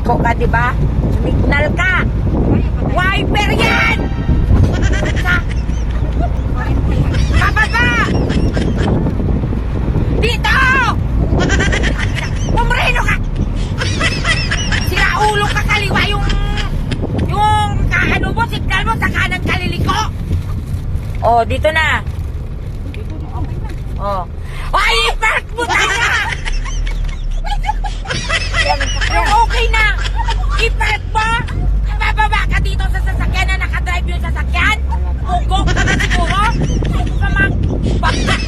Liko ka, di ba? Signal ka! Wiper yan! Sa... Kababa! Dito! Pumreno ka! Sira ulo ka kaliwa yung... Yung kaano mo, signal mo sa kanan kaliliko! Oh, dito na. Oh. Ay, park mo tayo!